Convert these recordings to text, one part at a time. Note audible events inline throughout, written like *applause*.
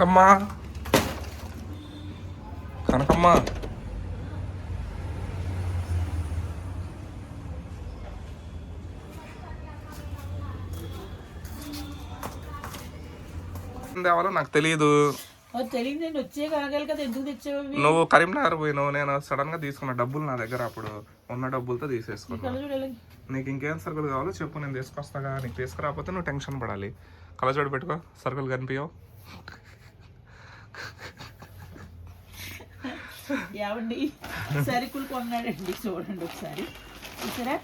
కనకమ్మ. కనకమ్మ. తేవాలో నాకు తెలియదు? నువ్వు కరీంనగర్ పోయినావు నేను సడన్గా తీసుకున్న డబ్బులు నా దగ్గర అప్పుడు ఉన్న డబ్బులతో తీసేసుకున్నా. నీకు ఇంకేం సరుకులు కావాలో చెప్పు నేను తీసుకొస్తాగా నీకు తీసుకురాకపోతే నువ్వు టెన్షన్ పడాలి. కళ్ళజోడు పెట్టుకో సరుకులు కనిపించవు ఏమండి? సరుకులు కొన్నాడండి. చూడండి ఒకసారి. చూసారా?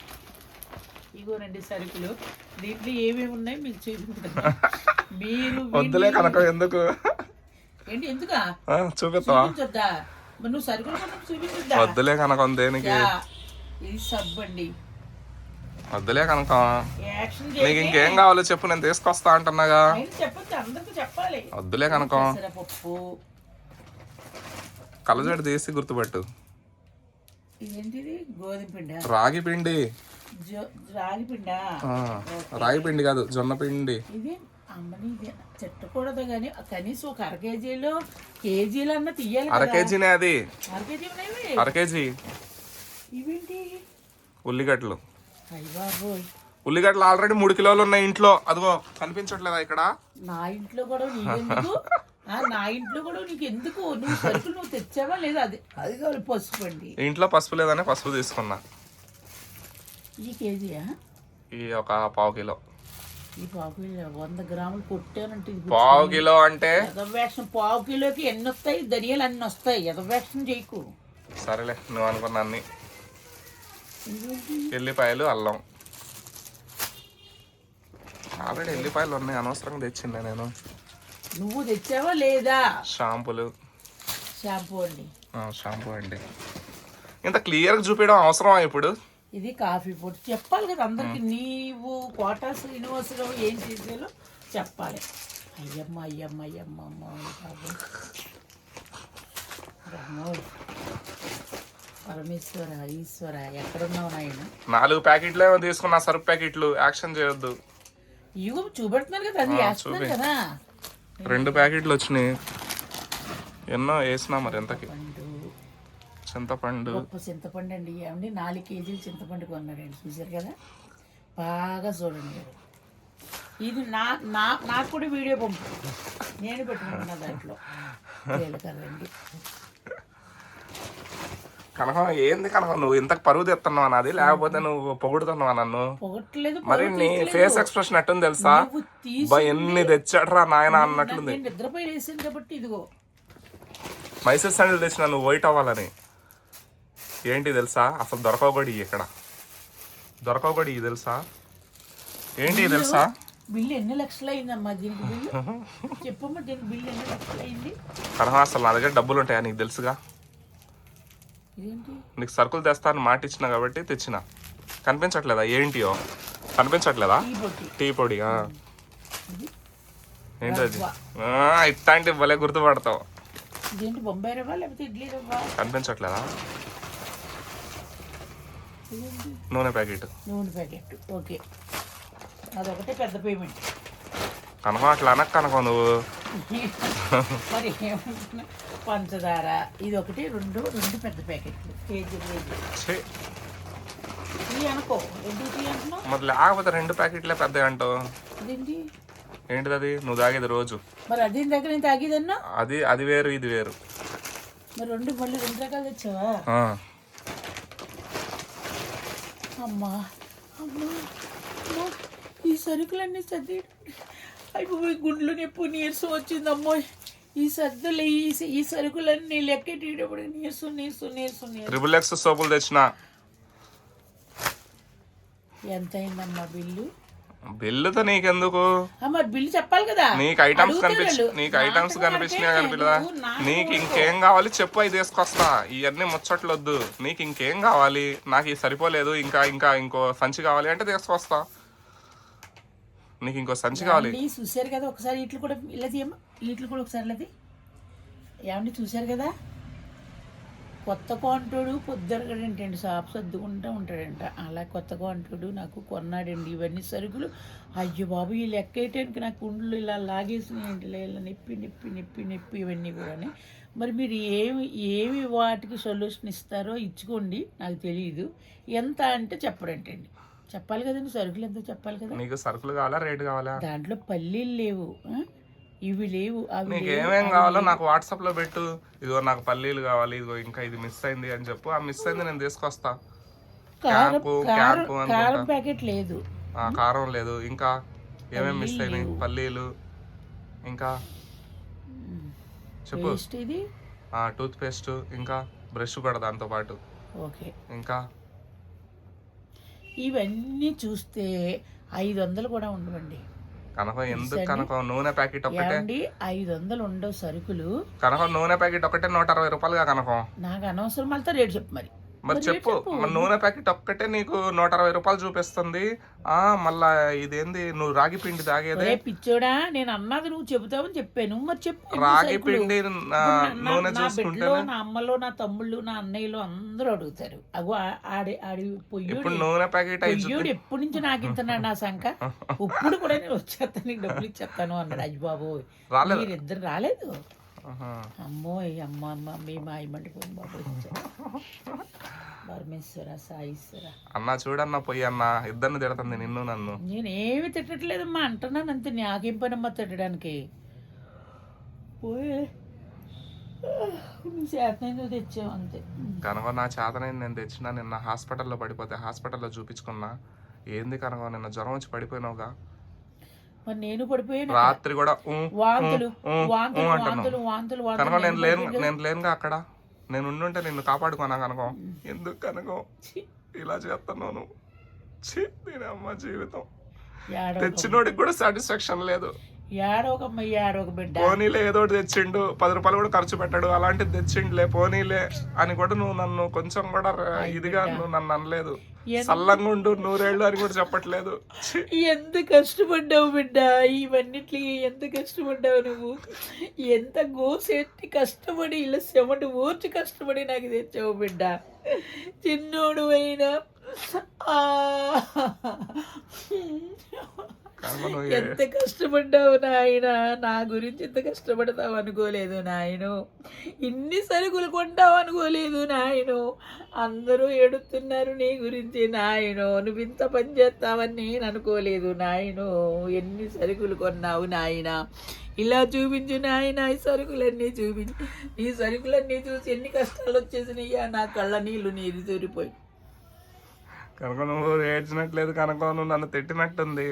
ఇగోనండి సరుకులు. దీంట్లో ఏమేమి ఉన్నాయి మీకు చూపించాను మీరు వద్దులే కనకం ఎందుకు? ఏంటి ఎందుకా? మరి నువ్వు సరుకులు చూపించొద్దా? వద్దులే కనకం దేనికి? ఇది సబ్బు అండి వద్దులే కనకం. నీకు ఇంకేం కావాలో చెప్పు నేను తీసుకొస్తా అంటున్నాగా. చెప్పొద్దు అందరికీ చెప్పాలి. వద్దులే కనకం. పెసరపప్పు కళ్ళజోడు తీసి గుర్తుపెట్టు గోధుమ పిండ? రాగి పిండి. రాగి పిండ? ఆ, రాగి పిండి కాదు జొన్న పిండి. ఇది అమ్మని ఇది చెట్టకూడదు కానీ కనీసం ఒక అర కేజీలో కేజీలు అన్న తీయాలి అర కదా. కేజీనే అది. అర కేజీ ఇవేంటి? ఉల్లిగడ్డలు. ఉల్లిగడ్డలు ఆల్రెడీ మూడు కిలోలు ఉన్నాయి ఇంట్లో. అదిగో కనిపించట్లేదా ఇక్కడ? నా ఇంట్లో కూడా *laughs* నా ఇంట్లో కూడా నీకు ఎందుకు? నువ్వు సరుకులు నువ్వు తెచ్చావా లేదా? అది అది కావాలి పసుపు అండి. ఇంట్లో పసుపు లేదని పసుపు తీసుకున్నా. ఈ కేజీయా ఈ ఒక పావు కిలో. ఈ పావు కిలో వంద గ్రాములు కొట్టానంటే పావు కిలో అంటే? ఎదవేషం పావు కిలోకి ఎన్ని వస్తాయి? ధనియాలు అన్ని వస్తాయి. ఎదవేషం చేయకు. సరేలే నువ్వు అనుకున్న అన్ని? ఎల్లిపాయలు అల్లం. ఆల్రెడీ ఎల్లిపాయలు ఉన్నాయి. అనవసరంగా తెచ్చిండే నేను. నువ్వు తెచ్చావా లేదా? షాంపులు. షాంపూ అండి. షాంపూ అండి. ఇంత క్లియర్గా చూపించడం అవసరమా ఇప్పుడు? ఇది కాఫీ పొడి. చెప్పాలి కదా అందరికి. నీవు కోటాస్ యూనివర్సిటీలో ఏం చేసేలో చెప్పాలి. అయ్యమ్మ అయ్యమ్మ అయ్యమ్మ అమ్మ. పరమేశ్వర ఈశ్వర ఎక్కడున్నావు నాయన? నాలుగు ప్యాకెట్లు ఏమో తీసుకున్నా సరుపు ప్యాకెట్లు. యాక్షన్ చేయొద్దు. ఇగో చూపెడుతున్నారు కదా అది వేస్తున్నారు కదా. రెండు ప్యాకెట్లు వచ్చినాయి. ఎన్నో వేసినా మరి ఎంతకి? చింతపండు. చింతపండు అండి. ఏమండి? నాలుగు కేజీలు చింతపండు కొన్నారండి. చూసారు కదా? బాగా చూడండి. ఇది నా నా నాకు కూడా వీడియో పంపు. నేను పెట్టుకుంటున్నా దాంట్లో. కదండి కనకం ఏంది కనకం నువ్వు ఇంతకు పరువు తెస్తున్నావా నాది? లేకపోతే నువ్వు పొగుడుతున్నావా నన్ను? పొగట్లేదు మరి నీ ఫేస్ ఎక్స్ప్రెషన్ ఎట్టుంది తెలుసా? బా ఎన్ని తెచ్చాడ్రా నాయన అన్నట్లుంది నేను నిద్రపోయి వేసాను కాబట్టి ఇదిగో. మైసూర్ శాండిల్ తెచ్చిన నువ్వు వైట్ అవ్వాలని. ఏంటి తెలుసా? అసలు దొరకవగడి ఇక్కడ. దొరకవగడి తెలుసా? ఏంటి తెలుసా? బిల్లు ఎన్ని లక్షలు అయిందమ్మా దీనికి బిల్లు? చెప్పమ్మా దీనికి బిల్లు ఎన్ని లక్షలు అయింది అసలు నా దగ్గర డబ్బులు ఉంటాయా నీకు తెలుసుగా? నీకు సరుకులు తెస్తాను మాట ఇచ్చిన కాబట్టి తెచ్చిన. కనిపించట్లేదా? ఏంటియో? కనిపించట్లేదా? టీ పొడి. ఏంటది ఇట్లాంటి భలే గుర్తుపడతావు. కనిపించట్లేదా? నూనె ప్యాకెట్. నూనె ప్యాకెట్. ఓకే. అదొకటే పెద్ద పేమెంట్. కనకం అట్లా అనక కనకం నువ్వు. మరి పంచదార. ఇది ఒకటి రెండు రెండు పెద్ద ప్యాకెట్లు. KG KG. అనుకో. మరి లేకపోతే రెండు ప్యాకెట్లే పెద్ద అంటావు. ఏంటిది అది నువ్వు తాగేది రోజు. మరి అది దగ్గర నేను తాగేదన్నా? అది అది వేరు ఇది వేరు. మరి రెండు మళ్ళీ రెండు రకాలు తెచ్చావా? అమ్మా. అమ్మా. ఈ సరుకులన్నీ సర్ది అయిపోయి గుండ్లు నొప్పు నీరసం వచ్చింది. అమ్మోయ్ ఈ సర్దులు ఈ ఈ సరుకులన్నీ లెక్కెట్టేటప్పుడు నీరసం నీరసం నీరసం ట్రిపుల్ ఎక్స్ సోపులు తెచ్చిన. ఎంత అయిందమ్మా బిల్లు? బిల్లుతో నీకెందుకు? మరి బిల్లు చెప్పాలి కదా. నీకు ఐటమ్స్ కనిపించి. నీకు ఐటమ్స్ అంటే కనిపించదా నీకు ఇంకేం కావాలి చెప్పు అవి తీసుకొస్తా. ఇవన్నీ ముచ్చట్లొద్దు. నీకు ఇంకేం కావాలి? నాకు ఇది సరిపోలేదు. ఇంకా ఇంకా ఇంకో సంచి కావాలి అంటే తీసుకొస్తా. నీకు ఇంకో సంచి కావాలి. చూశారు కదా ఒకసారి ఇట్లు కూడా ఇలా తీయమ్మా. ఇట్లు కూడా ఒకసారి ఇలా. ఏమండి చూశారు కదా? కొత్త కాంటోడు పొద్దురగడంటండి షాప్ సర్దుకుంటూ ఉంటాడంట. అలా కొత్త కాంటోడు నాకు కొన్నాడండి. ఇవన్నీ సరుకులు. అయ్యో బాబు ఈ లెక్క వేయటానికి నాకు కుండ్లు ఇలా లాగేసినాయండి. ఇలా నొప్పి నొప్పి నొప్పి నొప్పి ఇవన్నీ కూడా మరి మీరు ఏమి ఏమి వాటికి సొల్యూషన్ ఇస్తారో ఇచ్చుకోండి నాకు తెలియదు ఎంత అంటే చెప్పడంటండి చెప్పాలి కదండి సరుకులు ఎంత చెప్పాలి కదా? నీకు సరుకులు కావాలా రేటు కావాలా? దాంట్లో పల్లీలు లేవు? ఇవి లేవు అవి నీకు ఏమేం కావాలో. నాకు వాట్సాప్లో పెట్టు. ఇదిగో నాకు పల్లీలు కావాలి ఇదిగో ఇంకా ఇది మిస్ అయింది అని చెప్పు. ఆ మిస్ అయింది నేను తీసుకొస్తా. కారం క్యాపు, కారం అనుకుంటా. ప్యాకెట్ లేదు. ఆ కారం లేదు. ఇంకా ఏమేమి మిస్ అయినాయి. పల్లీలు. ఇంకా చెప్పు. పేస్ట్ ఇది? టూత్ పేస్ట్ ఇంకా బ్రష్ కూడా దాంతో పాటు. ఓకే. ఇంకా ఇవన్నీ చూస్తే ఐదు వందలు కూడా ఉండవండి. కనకం ఎందుకు. కనకం నూనె ప్యాకెట్ ఒకటే ఐదు వందలు ఉండవు సరుకులు. కనకం నూనె ప్యాకెట్ ఒకటే నూట అరవై రూపాయలుగా కనకం నాకు అనవసరం మళ్ళీ రేటు చెప్పు మరి. మరి చెప్పు. మరి నూనె ప్యాకెట్ ఒక్కటే నీకు నూట అరవై రూపాయలు చూపిస్తుంది. ఆ మళ్ళా ఇదేంది? నువ్వు రాగి పిండి తాగేదే? పిచ్చోడా నేను అన్నది నువ్వు చెబుతావని చెప్పాను. మరి చెప్పు రాగి? పిండి నూనె చూసుకుంటేనే? నా అమ్మలో నా తమ్ముళ్ళు నా అన్నయ్యలు అందరూ అడుగుతారు. అగో ఆడి ఆడి పొయ్యోడు ఇప్పుడు నూనె ప్యాకెట్ పొయ్యోడు ఎప్పటి నుంచి నాకు ఇంతన్నాడు నా సంఖ ఇప్పుడు *laughs* కూడా నేను వచ్చేస్తాను నీకు డబ్బులు ఇచ్చేస్తాను అన్నాడు అయ్యి బాబు రాలేదు? మీరిద్దరు రాలేదు. అమ్మో అమ్మ అమ్మ మీ మా ఇమ్మంటిపోయింది బాబు పరమేశ్వర సాయిశ్వర. అన్న చూడన్న పోయి అన్న ఇద్దరిని తిడుతుంది నిన్ను నన్ను. నేను ఏమి తిట్టట్లేదమ్మా అంటున్నాను అంతే నాకేం పనమ్మా తిట్టడానికి. పోయే. చేతనైందో తెచ్చావు అంతే. కనుక నా చేతనైంది నేను తెచ్చిన నిన్న హాస్పిటల్లో పడిపోతే హాస్పిటల్లో చూపించుకున్నా. ఏంది కనుక నిన్న జ్వరం వచ్చి పడిపోయినావుగా. మరి నేను పడిపోయాను రాత్రి కూడా వాంతులు వాంతులు. వాంతులు వాంతులు కనుక వాంతులు నేను లేను నేను లేనుగా అక్కడ. నేను ఉండుంటే నిన్ను కాపాడుకోనా కనుక? ఎందుకు కనుక? ఇలా చేస్తున్నావు నువ్వు. దీని అమ్మ జీవితం. తెచ్చినోడికి కూడా సాటిస్ఫాక్షన్ లేదు. ఏడవకమ్మ ఏడవక బిడ్డ. పోనీలే ఏదో ఒకటి తెచ్చిండు. పది రూపాయలు కూడా ఖర్చు పెట్టాడు. అలాంటిది తెచ్చిండులే పోనీలే అని కూడా నువ్వు నన్ను కొంచెం కూడా ఇదిగా నువ్వు నన్ను అనలేదు. ఎంత- సల్లంగా ఉండు నూరేళ్ళు అని కూడా చెప్పట్లేదు. ఎంత కష్టపడ్డావు బిడ్డ? ఇవన్నిటికి ఎంత కష్టపడ్డావు నువ్వు? ఎంత గోసెట్టి కష్టపడి ఇలా చెమట ఓర్చి కష్టపడి నాకు తెచ్చావు బిడ్డ. చిన్నోడు అయినా. ఎంత కష్టపడ్డావు నాయన? నా గురించి ఎంత కష్టపడతావు అనుకోలేదు నాయను. ఇన్ని సరుకులు కొంటావు అనుకోలేదు నాయను. అందరూ ఏడుతున్నారు నీ గురించి నాయను. నువ్వు ఇంత పని చేస్తావని నేను అనుకోలేదు నాయను. ఎన్ని సరుకులు కొన్నావు నాయన? ఇలా చూపించు నాయన ఈ సరుకులన్నీ చూపించు. ఈ సరుకులన్నీ చూసి ఎన్ని కష్టాలు వచ్చేసినాయ్యా నా కళ్ళ నీళ్ళు నీరు చూరిపోయి కనుక నువ్వు ఏడ్చినట్లేదు కనుక నువ్వు నన్ను తిట్టినట్టుంది.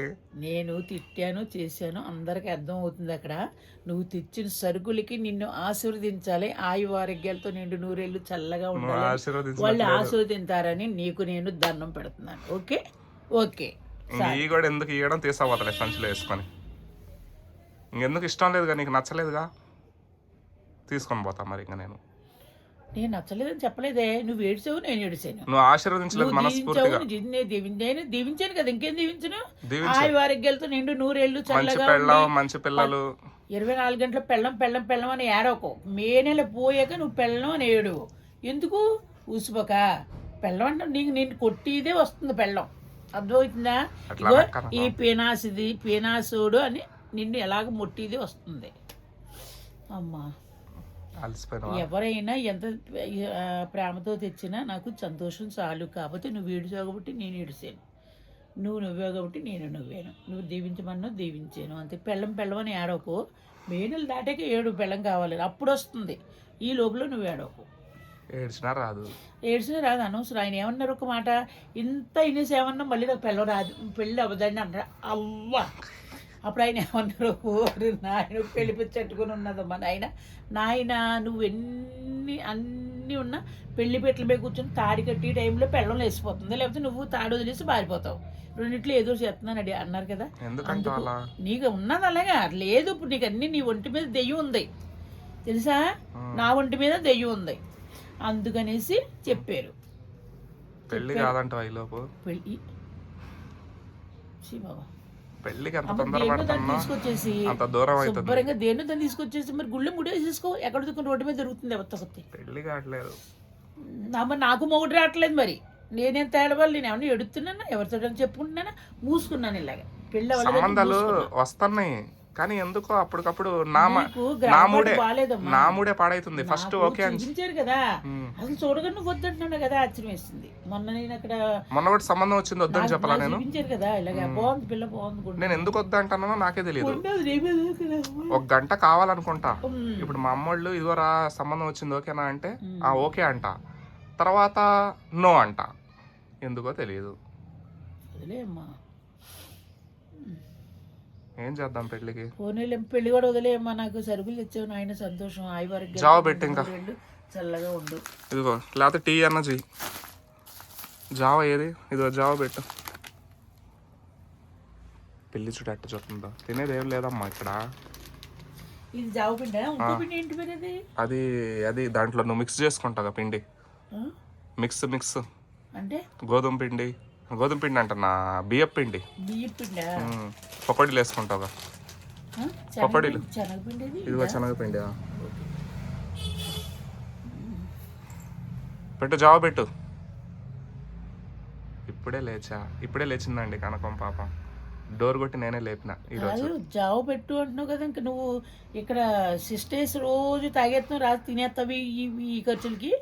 నేను తిట్టాను చేశాను అందరికీ అర్థం అవుతుంది అక్కడ. నువ్వు తెచ్చిన సరుకులకి నిన్ను ఆశీర్వదించాలి ఆయు ఆరోగ్యాలతో నిండు నూరేళ్ళు చల్లగా ఉండాలి వాళ్ళు ఆశీర్వదింతారని నీకు నేను దండం పెడుతున్నాను ఓకే? ఓకే ఈ కూడా ఎందుకు ఇవ్వడం తీసుకోవతలే సంచిలో వేసుకొని. ఇంకెందుకు ఇష్టం లేదుగా నీకు నచ్చలేదుగా? తీసుకొని పోతా మరి ఇంకా నేను. నేను నచ్చలేదని చెప్పలేదే. నువ్వు ఏడ్చావు నేను ఏడిచాను. నువ్వు ఆశీర్వదించలేదు మనస్ఫూర్తిగా. నేను దీవించాను కదా ఇంకేం దీవించను? దీవించు. ఆయు ఆరోగ్యాలతో నిండు నూరేళ్ళు చల్లగా మంచి పిల్లలు. ఇరవై నాలుగు గంటల పెళ్ళం పెళ్ళం పెళ్ళం అని ఏడవకు. మే నెల పోయాక నువ్వు పెళ్ళం అని ఏడు ఎందుకు? ఊసిపోక. పెళ్ళం అంటే నీకు నేను కొట్టిదే వస్తుంది పెళ్ళం. అర్థమవుతుందా? ఇగో. ఈ పీనాసిది పీనాసుడు అని నిన్ను ఎలాగ ముట్టిది వస్తుంది. అమ్మా. ఎవరైనా ఎంత ప్రేమతో తెచ్చినా నాకు సంతోషం చాలు. కాకపోతే నువ్వు ఏడుచావు కాబట్టి నేను ఏడిచాను. నువ్వు నువ్వే కాబట్టి నేను నువ్వేను. నువ్వు దీవించమన్నా దీవించాను. అంతే. పెళ్ళం పెళ్ళం అని ఏడవకు. మేనులు దాటాక ఏడు పెళ్ళం కావాలి. అప్పుడు వస్తుంది. ఈ లోపల నువ్వు ఏడవకు. ఏడ్చినా రాదు. ఏడ్చిన రాదు. అనవసరం. ఆయన ఏమన్నారు ఒక మాట? ఇంత ఇనేసి ఏమన్నా మళ్ళీ నాకు పెళ్ళం రాదు. పెళ్ళి అవ్వదండి అంటారు అవ్వ. అప్పుడు ఆయన ఏమన్నారు ఓరి నాయన పెళ్ళి పెట్టుకుని ఉన్నదమ్మా నాయన. నాయన నువ్వు ఎన్ని అన్నీ ఉన్నా పెళ్ళి పెట్టల మీద కూర్చొని తాడి కట్టి టైంలో పెళ్ళం లేసిపోతుంది లేకపోతే నువ్వు తాడు వదిలేసి పారిపోతావు. రెండిట్లో ఏదో చేస్తున్నాను అడి అన్నారు కదా. నీకు ఉన్నది అలాగా. లేదు ఇప్పుడు నీకు అన్ని నీ ఒంటి మీద దెయ్యం ఉంది. తెలుసా? నా ఒంటి మీద దెయ్యం ఉంది. అందుకనేసి చెప్పారు. ఈ లోపు? పెళ్ళి బాబా. పెళ్ళికి ఎంత అమ్మ తొందర దేన్నో దాన్ని పడుతున్నా తీసుకొచ్చేసి అంత దూరం అవుతుంది. శుభ్రంగా దేన్నో దాన్ని తీసుకొచ్చేసి మరి గుళ్ళె ముడి వేసేసుకో ఎక్కడ దుక్కుని రోడ్డు మీద దొరుకుతుంది ఎవరితో కొత్త పెళ్ళి కావట్లేదు. అమ్మ నాకు మొగుడు రావట్లేదు మరి. నేనేం తేడవాలి నేను ఏమన్నా ఎడుతున్నానా? ఎవరితో చెప్పుకుంటున్నానా? మూసుకున్నాను ఇలాగ. పెళ్ళి సంబంధాలు. వస్తున్నాయి. కానీ ఎందుకో అప్పటికప్పుడు నా మ- నీకు నా గ్రామర్ మూడే బాలేదమ్మా. నా మూడే పాడైతుంది. ఫస్ట్ ఓకే అని చూపించారు కదా. అసలు చూడగా నువ్వు వద్దంటున్నా కదా ఆశ్చర్యం వేస్తుంది మొన్న నేను అక్కడ మొన్న కూడా సంబంధం వచ్చింది వద్దని చెప్పాలా నేను? చూపించారు కదా ఇలాగ బాగుంది పిల్ల బాగుంది. నేను ఎందుకు వద్దంటానో నాకే తెలియదు. ఒక గంట కావాలనుకుంటా. ఇప్పుడు మా అమ్మోళ్ళు ఇదిగోరా సంబంధం వచ్చింది ఓకేనా అంటే ఆ ఓకే అంట. తర్వాత నో అంట. ఎందుకో తెలియదు వదిలే అమ్మా. ఏం చేద్దాం పెళ్ళికి? పోనీలే పెళ్ళి కూడా వదిలేయమ్మా నాకు సరుకులు తెచ్చావు నాయన సంతోషం ఆయి వరకు జావ పెట్టు ఇంకా. చల్లగా ఉండు. ఇదిగో లేకపోతే టీ అన్న చెయ్యి. జావ ఏది? ఇదిగో జావ పెట్టు. పెళ్ళి చూడు అట్ట చూస్తుందా. తినేది ఏం లేదమ్మా ఇక్కడ. ఇది జావ పిండి? ఇంకో పిండి ఏంటి మరి అది? అది అది దాంట్లో నువ్వు మిక్స్ చేసుకుంటావు పిండి? మిక్స్ మిక్స్ అంటే? గోధుమ పిండి. గోధుమ పిండి అంటున్నా బియ్యం పిండి. పకోడీలు? పకోడీలు. శనగపిండి- శనగపిండి ఇది ఇదిగో శనగపిండి. పెట్టు జావ పెట్టు. ఇప్పుడే లేచా. ఇప్పుడే లేచిందండి కనకం పాపం. డోర్ కొట్టి నేనే లేపిన ఈరోజు. జావ పెట్టు అంటున్నావు కదా ఇంక నువ్వు ఇక్కడ సిస్టర్స్ రోజు తాగేస్తున్నావు రాజు తినేస్తావు ఈ ఖర్చులకి?